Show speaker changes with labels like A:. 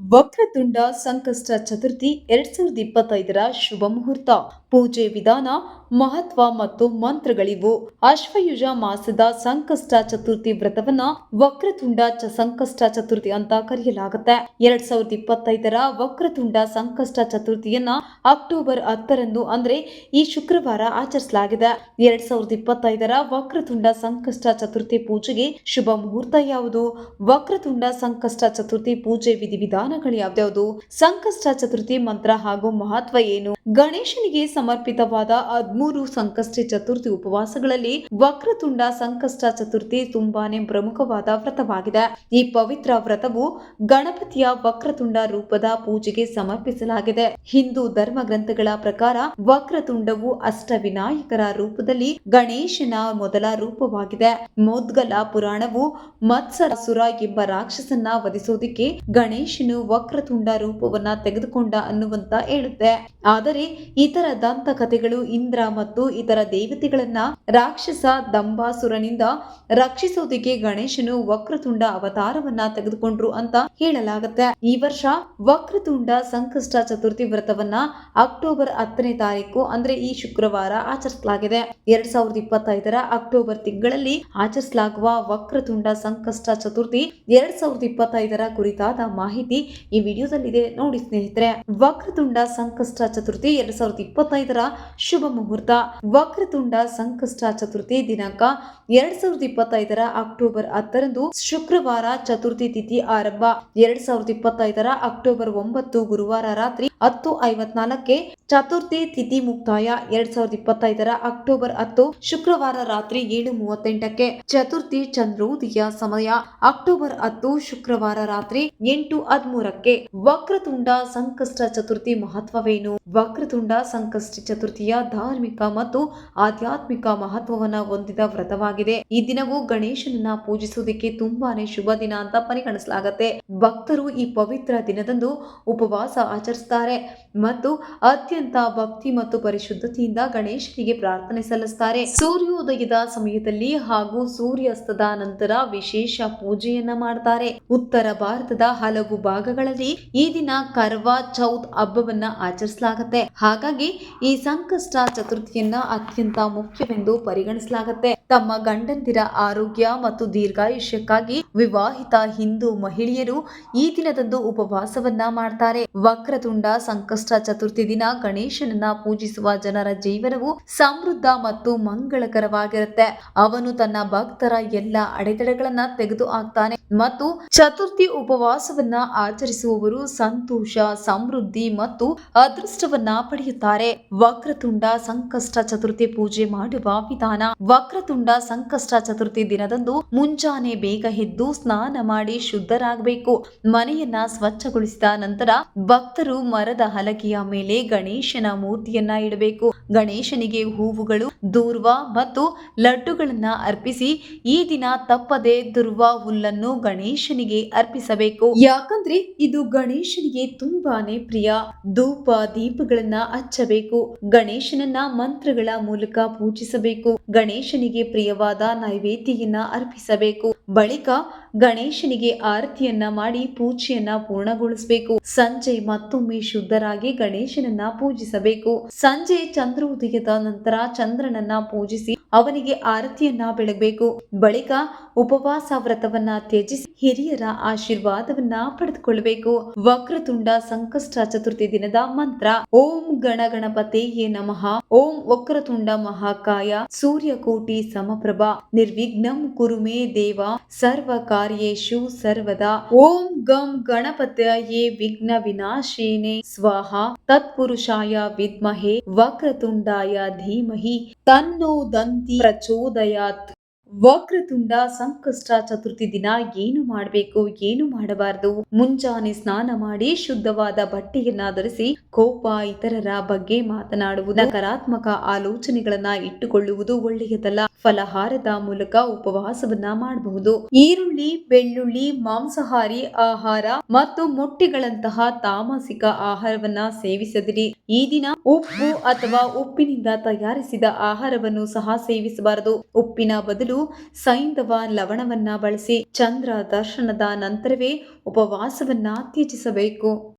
A: ವಕ್ರತುಂಡ ಸಂಕಷ್ಟ ಚತುರ್ಥಿ ಎರಡ್ ಸಾವಿರದ ಇಪ್ಪತ್ತೈದರ ಶುಭ ಮುಹೂರ್ತ. ಪೂಜೆ ವಿಧಾನ ಮಹತ್ವ ಮತ್ತು ಮಂತ್ರಗಳಿವು. ಅಶ್ವಯುಜ ಮಾಸದ ಸಂಕಷ್ಟ ಚತುರ್ಥಿ ವ್ರತವನ್ನ ವಕ್ರತುಂಡ ಚ ಸಂಕಷ್ಟ ಚತುರ್ಥಿ ಅಂತ ಕರೆಯಲಾಗುತ್ತೆ. ಎರಡ್ ಸಾವಿರದ ಇಪ್ಪತ್ತೈದರ ವಕ್ರತುಂಡ ಸಂಕಷ್ಟ ಚತುರ್ಥಿಯನ್ನ ಅಕ್ಟೋಬರ್ ಹತ್ತರಂದು ಅಂದ್ರೆ ಈ ಶುಕ್ರವಾರ ಆಚರಿಸಲಾಗಿದೆ. ಎರಡ್ ಸಾವಿರದ ಇಪ್ಪತ್ತೈದರ ವಕ್ರತುಂಡ ಸಂಕಷ್ಟ ಚತುರ್ಥಿ ಪೂಜೆಗೆ ಶುಭ ಮುಹೂರ್ತ ಯಾವುದು? ವಕ್ರತುಂಡ ಸಂಕಷ್ಟ ಚತುರ್ಥಿ ಪೂಜೆ ವಿಧಿವಿಧಾನಗಳು ಯಾವ್ದ್ಯಾವುದು? ಸಂಕಷ್ಟ ಚತುರ್ಥಿ ಮಂತ್ರ ಹಾಗೂ ಮಹತ್ವ ಏನು? ಗಣೇಶನಿಗೆ ಸಮರ್ಪಿತವಾದ ಹದ್ಮೂರು ಸಂಕಷ್ಟಿ ಚತುರ್ಥಿ ಉಪವಾಸಗಳಲ್ಲಿ ವಕ್ರತುಂಡ ಸಂಕಷ್ಟ ಚತುರ್ಥಿ ತುಂಬಾನೇ ಪ್ರಮುಖವಾದ ವ್ರತವಾಗಿದೆ. ಈ ಪವಿತ್ರ ವ್ರತವು ಗಣಪತಿಯ ವಕ್ರತುಂಡ ರೂಪದ ಪೂಜೆಗೆ ಸಮರ್ಪಿಸಲಾಗಿದೆ. ಹಿಂದೂ ಧರ್ಮ ಗ್ರಂಥಗಳ ಪ್ರಕಾರ ವಕ್ರತುಂಡವು ಅಷ್ಟವಿನಾಯಕರ ರೂಪದಲ್ಲಿ ಗಣೇಶನ ಮೊದಲ ರೂಪವಾಗಿದೆ. ಮೋದ್ಗಲ ಪುರಾಣವು ಮತ್ಸರಸುರ ಎಂಬ ರಾಕ್ಷಸನ್ನ ವಧಿಸೋದಿಕ್ಕೆ ಗಣೇಶನು ವಕ್ರತುಂಡ ರೂಪವನ್ನ ತೆಗೆದುಕೊಂಡ ಅನ್ನುವಂತ ಹೇಳುತ್ತೆ. ಆದರೆ ಇತರ ದಂತಕಥೆಗಳು ಇಂದ್ರ ಮತ್ತು ಇತರ ದೇವತೆಗಳನ್ನ ರಾಕ್ಷಸ ದಂಬಾಸುರನಿಂದ ರಕ್ಷಿಸೋದಿಕ್ಕೆ ಗಣೇಶನು ವಕ್ರತುಂಡ ಅವತಾರವನ್ನ ತೆಗೆದುಕೊಂಡ್ರು ಅಂತ ಹೇಳಲಾಗುತ್ತೆ. ಈ ವರ್ಷ ವಕ್ರತುಂಡ ಸಂಕಷ್ಟ ಚತುರ್ಥಿ ವ್ರತವನ್ನ ಅಕ್ಟೋಬರ್ ಹತ್ತನೇ ತಾರೀಕು, ಅಂದ್ರೆ ಈ ಶುಕ್ರವಾರ ಆಚರಿಸಲಾಗಿದೆ. ಎರಡ್ ಸಾವಿರದ ಇಪ್ಪತ್ತೈದರ ಅಕ್ಟೋಬರ್ ತಿಂಗಳಲ್ಲಿ ಆಚರಿಸಲಾಗುವ ವಕ್ರತುಂಡ ಸಂಕಷ್ಟ ಚತುರ್ಥಿ ಎರಡ್ ಸಾವಿರದ ಇಪ್ಪತ್ತೈದರ ಕುರಿತಾದ ಮಾಹಿತಿ ಈ ವಿಡಿಯೋದಲ್ಲಿದೆ. ನೋಡಿ ಸ್ನೇಹಿತರೆ, ವಕ್ರತುಂಡ ಸಂಕಷ್ಟ ಚತುರ್ಥಿ ಎರಡ್ ಸಾವಿರದ ಇಪ್ಪತ್ತೈದರ ಶುಭ ವಕ್ರತುಂಡ, ಸಂಕಷ್ಟ ಚತುರ್ಥಿ ದಿನಾಂಕ ಎರಡ್ ಸಾವಿರದ ಇಪ್ಪತ್ತೈದರ ಅಕ್ಟೋಬರ್ ಹತ್ತರಂದು ಶುಕ್ರವಾರ ಚತುರ್ಥಿ ತಿಥಿ ಆರಂಭ. ಎರಡ್ ಸಾವಿರದ ಇಪ್ಪತ್ತೈದರ ಅಕ್ಟೋಬರ್ ಒಂಬತ್ತು ಗುರುವಾರ ರಾತ್ರಿ ಹತ್ತು ಐವತ್ನಾಲ್ಕಕ್ಕೆ ಚತುರ್ಥಿ ತಿಥಿ ಮುಕ್ತಾಯ. ಎರಡ್ ಸಾವಿರದ ಇಪ್ಪತ್ತೈದರ ಅಕ್ಟೋಬರ್ ಹತ್ತು, ಶುಕ್ರವಾರ ರಾತ್ರಿ ಏಳು ಮೂವತ್ತೆಂಟಕ್ಕೆ ಚತುರ್ಥಿ ಚಂದ್ರೋದಯ ಸಮಯ. ಅಕ್ಟೋಬರ್ ಹತ್ತು, ಶುಕ್ರವಾರ ರಾತ್ರಿ ಎಂಟು ಹದಿಮೂರಕ್ಕೆ ವಕ್ರತುಂಡ ಸಂಕಷ್ಟ ಚತುರ್ಥಿ ಮಹತ್ವವೇನು? ವಕ್ರತುಂಡ ಸಂಕಷ್ಟ ಚತುರ್ಥಿಯ ಧಾರ್ಮಿಕ ಮತ್ತು ಆಧ್ಯಾತ್ಮಿಕ ಮಹತ್ವವನ್ನ ಹೊಂದಿದ ವ್ರತವಾಗಿದೆ. ಈ ದಿನವು ಗಣೇಶನನ್ನ ಪೂಜಿಸುವುದಕ್ಕೆ ತುಂಬಾನೇ ಶುಭ ದಿನ ಅಂತ ಪರಿಗಣಿಸಲಾಗುತ್ತೆ. ಭಕ್ತರು ಈ ಪವಿತ್ರ ದಿನದಂದು ಉಪವಾಸ ಆಚರಿಸುತ್ತಾರೆ ಮತ್ತು ಅತ್ಯಂತ ಭಕ್ತಿ ಮತ್ತು ಪರಿಶುದ್ಧತೆಯಿಂದ ಗಣೇಶನಿಗೆ ಪ್ರಾರ್ಥನೆ ಸಲ್ಲಿಸುತ್ತಾರೆ. ಸೂರ್ಯೋದಯದ ಸಮಯದಲ್ಲಿ ಹಾಗೂ ಸೂರ್ಯಾಸ್ತದ ನಂತರ ವಿಶೇಷ ಪೂಜೆಯನ್ನ ಮಾಡ್ತಾರೆ. ಉತ್ತರ ಭಾರತದ ಹಲವು ಭಾಗಗಳಲ್ಲಿ ಈ ದಿನ ಕರ್ವಾ ಚೌತ್ ಹಬ್ಬವನ್ನ ಆಚರಿಸಲಾಗುತ್ತೆ. ಹಾಗಾಗಿ ಈ ಸಂಕಷ್ಟ ಚತುರ್ಥಿಯನ್ನ ಅತ್ಯಂತ ಮುಖ್ಯವೆಂದು ಪರಿಗಣಿಸಲಾಗುತ್ತೆ. ತಮ್ಮ ಗಂಡಂದಿರ ಆರೋಗ್ಯ ಮತ್ತು ದೀರ್ಘಾಯುಷ್ಯಕ್ಕಾಗಿ ವಿವಾಹಿತ ಹಿಂದೂ ಮಹಿಳೆಯರು ಈ ದಿನದಂದು ಉಪವಾಸವನ್ನ ಮಾಡ್ತಾರೆ. ವಕ್ರತುಂಡ ಸಂಕಷ್ಟ ಚತುರ್ಥಿ ದಿನ ಗಣೇಶನನ್ನ ಪೂಜಿಸುವ ಜನರ ಜೀವನವು ಸಮೃದ್ಧ ಮತ್ತು ಮಂಗಳಕರವಾಗಿರುತ್ತೆ. ಅವನು ತನ್ನ ಭಕ್ತರ ಎಲ್ಲ ಅಡೆತಡೆಗಳನ್ನ ತೆಗೆದು ಹಾಕ್ತಾನೆ ಮತ್ತು ಚತುರ್ಥಿ ಉಪವಾಸವನ್ನ ಆಚರಿಸುವವರು ಸಂತೋಷ, ಸಮೃದ್ಧಿ ಮತ್ತು ಅದೃಷ್ಟವನ್ನ ಪಡೆಯುತ್ತಾರೆ. ವಕ್ರತುಂಡ ಸಂಕಷ್ಟ ಚತುರ್ಥಿ ಪೂಜೆ ಮಾಡುವ ವಿಧಾನ. ವಕ್ರತುಂಡ ಸಂಕಷ್ಟ ಚತುರ್ಥಿ ದಿನದಂದು ಮುಂಜಾನೆ ಬೇಗ ಎದ್ದು ಸ್ನಾನ ಮಾಡಿ ಶುದ್ಧರಾಗಬೇಕು. ಮನೆಯನ್ನ ಸ್ವಚ್ಛಗೊಳಿಸಿದ ನಂತರ ಭಕ್ತರು ಮರದ ಹಲಗೆಯ ಮೇಲೆ ಗಣೇಶನ ಮೂರ್ತಿಯನ್ನ ಇಡಬೇಕು. ಗಣೇಶನಿಗೆ ಹೂವುಗಳು, ದೂರ್ವ ಮತ್ತು ಲಡ್ಡುಗಳನ್ನ ಅರ್ಪಿಸಿ, ಈ ದಿನ ತಪ್ಪದೆ ದುರ್ವ ಹುಲ್ಲನ್ನು ಗಣೇಶನಿಗೆ ಅರ್ಪಿಸಬೇಕು. ಯಾಕಂದ್ರೆ ಇದು ಗಣೇಶನಿಗೆ ತುಂಬಾನೇ ಪ್ರಿಯ. ಧೂಪ, ದೀಪಗಳನ್ನ ಹಚ್ಚಬೇಕು. ಗಣೇಶನನ್ನ ಮಂತ್ರಗಳ ಮೂಲಕ ಪೂಜಿಸಬೇಕು. ಗಣೇಶನಿಗೆ ಪ್ರಿಯವಾದ ನೈವೇದ್ಯವನ್ನ ಅರ್ಪಿಸಬೇಕು. ಬಳಿಕ ಗಣೇಶನಿಗೆ ಆರತಿಯನ್ನ ಮಾಡಿ ಪೂಜೆಯನ್ನ ಪೂರ್ಣಗೊಳಿಸಬೇಕು. ಸಂಜೆ ಮತ್ತೊಮ್ಮೆ ಶುದ್ಧರಾಗಿ ಗಣೇಶನನ್ನ ಪೂಜಿಸಬೇಕು. ಸಂಜೆ ಚಂದ್ರೋದಯದ ನಂತರ ಚಂದ್ರನನ್ನ ಪೂಜಿಸಿ ಅವನಿಗೆ ಆರತಿಯನ್ನ ಬೆಳಗಬೇಕು. ಬಳಿಕ ಉಪವಾಸ ವ್ರತವನ್ನ ತ್ಯಜಿಸಿ ಹಿರಿಯರ ಆಶೀರ್ವಾದವನ್ನ ಪಡೆದುಕೊಳ್ಳಬೇಕು. ವಕ್ರತುಂಡ ಸಂಕಷ್ಟ ಚತುರ್ಥಿ ದಿನದ ಮಂತ್ರ. ಓಂ ಗಣ ಗಣಪತಿಯೇ ನಮಃ. ಓಂ ವಕ್ರತುಂಡ ಮಹಾಕಾಯ ಸೂರ್ಯಕೋಟಿ ಸಮಪ್ರಭಾ. ನಿರ್ವಿಘ್ನಂ ಕುರುಮೇ ದೇವ. ಸರ್ವ कार्येषु सर्वदा। ॐ गं गणपतये विघ्नविनाशिने। स्वाहा। तत्पुरुषाय विद्महे। वक्रतुण्डाय धीमहि। तन्नो दन्ति प्रचोदयात्। ವಕ್ರತುಂಡ ಸಂಕಷ್ಟ ಚತುರ್ಥಿ ದಿನ ಏನು ಮಾಡಬೇಕು, ಏನು ಮಾಡಬಾರದು? ಮುಂಜಾನೆ ಸ್ನಾನ ಮಾಡಿ ಶುದ್ಧವಾದ ಬಟ್ಟೆಯನ್ನ ಧರಿಸಿ ಕೋಪ ಇತರರ ಬಗ್ಗೆ ಮಾತನಾಡುವುದು, ನಕಾರಾತ್ಮಕ ಆಲೋಚನೆಗಳನ್ನ ಇಟ್ಟುಕೊಳ್ಳುವುದು ಒಳ್ಳೆಯದಲ್ಲ. ಫಲಹಾರದ ಮೂಲಕ ಉಪವಾಸವನ್ನ ಮಾಡಬಹುದು. ಈರುಳ್ಳಿ, ಬೆಳ್ಳುಳ್ಳಿ, ಮಾಂಸಾಹಾರಿ ಆಹಾರ ಮತ್ತು ಮೊಟ್ಟೆಗಳಂತಹ ತಾಮಸಿಕ ಆಹಾರವನ್ನ ಸೇವಿಸದಿರಿ. ಈ ದಿನ ಉಪ್ಪು ಅಥವಾ ಉಪ್ಪಿನಿಂದ ತಯಾರಿಸಿದ ಆಹಾರವನ್ನು ಸಹ ಸೇವಿಸಬಾರದು. ಉಪ್ಪಿನ ಬದಲು ಸೈಂಧವ ಲವಣವನ್ನ ಬಳಸಿ ಚಂದ್ರ ದರ್ಶನದ ನಂತರವೇ ಉಪವಾಸವನ್ನ ತ್ಯಜಿಸಬೇಕು.